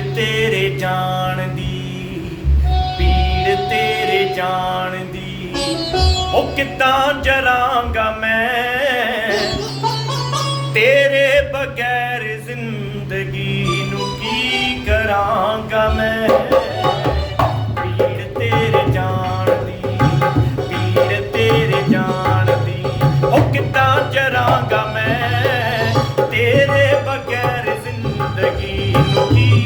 ਤੇਰੇ ਜਾਣ ਦੀ, ਪੀੜ ਤੇਰੇ ਜਾਣ ਦੀ। ਉਹ ਕਿਦਾਂ ਜਰਾਂਗਾ ਮੈਂ? ਤੇਰੇ ਬਗੈਰ ਜ਼ਿੰਦਗੀ ਨੂੰ ਕੀ ਕਰਾਂਗਾ ਮੈਂ? ਪੀੜ ਤੇਰੇ ਜਾਣ ਦੀ, ਪੀੜ ਤੇਰੇ ਜਾਣ ਦੀ। ਉਹ ਕਿਦਾਂ ਜਰਾਂਗਾ ਮੈਂ? ਤੇਰੇ ਬਗੈਰ ਜ਼ਿੰਦਗੀ ਨੂੰ ਕੀ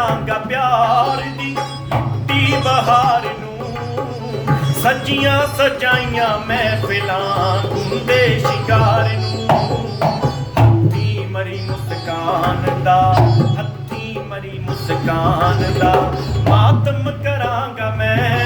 ਕਰਾਂਗਾ ਪਿਆਰ ਦੀ ਟੁੱਟੀ ਬਹਾਰ ਨੂੰ। ਸਜੀਆਂ ਸਜਾਈਆਂ ਮਹਿਫਿਲਾਂ ਗੁੰਦੇ ਸ਼ਿਕਾਰ ਨੂੰ। ਹੱਥੀ ਮਰੀ ਮੁਸਕਾਨ ਦਾ, ਹੱਥੀ ਮਰੀ ਮੁਸਕਾਨ ਦਾ। ਮਾਤਮ ਕਰਾਂਗਾ ਮੈਂ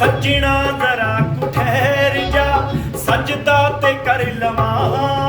ਸੱਜਣਾ ਜਰਾ ਕੁ ਜਾ ਸਜਦਾ ਤੇ ਕਰ ਲਵਾਂ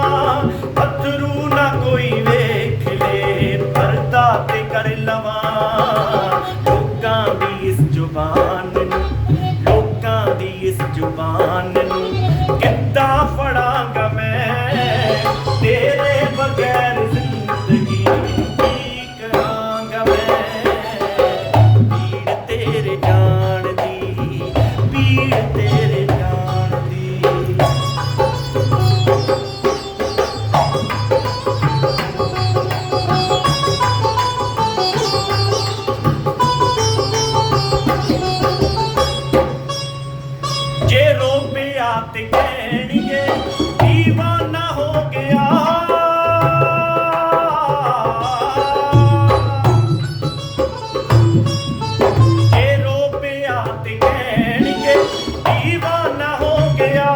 ਰਾਤ ਕਹਿਣਗੇ دیਵਾਨਾ ਹੋ ਗਿਆ। ਜੇ ਰੋਪਿਆ ਤੇ ਕਹਿਣਗੇ دیਵਾਨਾ ਹੋ ਗਿਆ।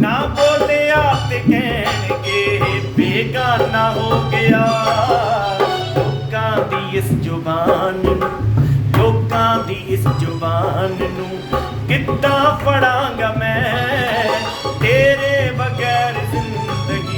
ਨਾ ਬੋਲਿਆ ਤੇ ਕਹਿਣਗੇ ਬੇਗਾਨਾ ਹੋ ਗਿਆ। ਲੋਕਾਂ ਦੀ ਇਸ ਜ਼ੁਬਾਨ ਨੂੰ, ਲੋਕਾਂ ਦੀ ਇਸ ਜ਼ੁਬਾਨ ਨੂੰ ਕਿੱਦਾਂ ਫੜਾਂਗਾ ਮੈਂ? ਤੇਰੇ ਬਗੈਰ ਜ਼ਿੰਦਗੀ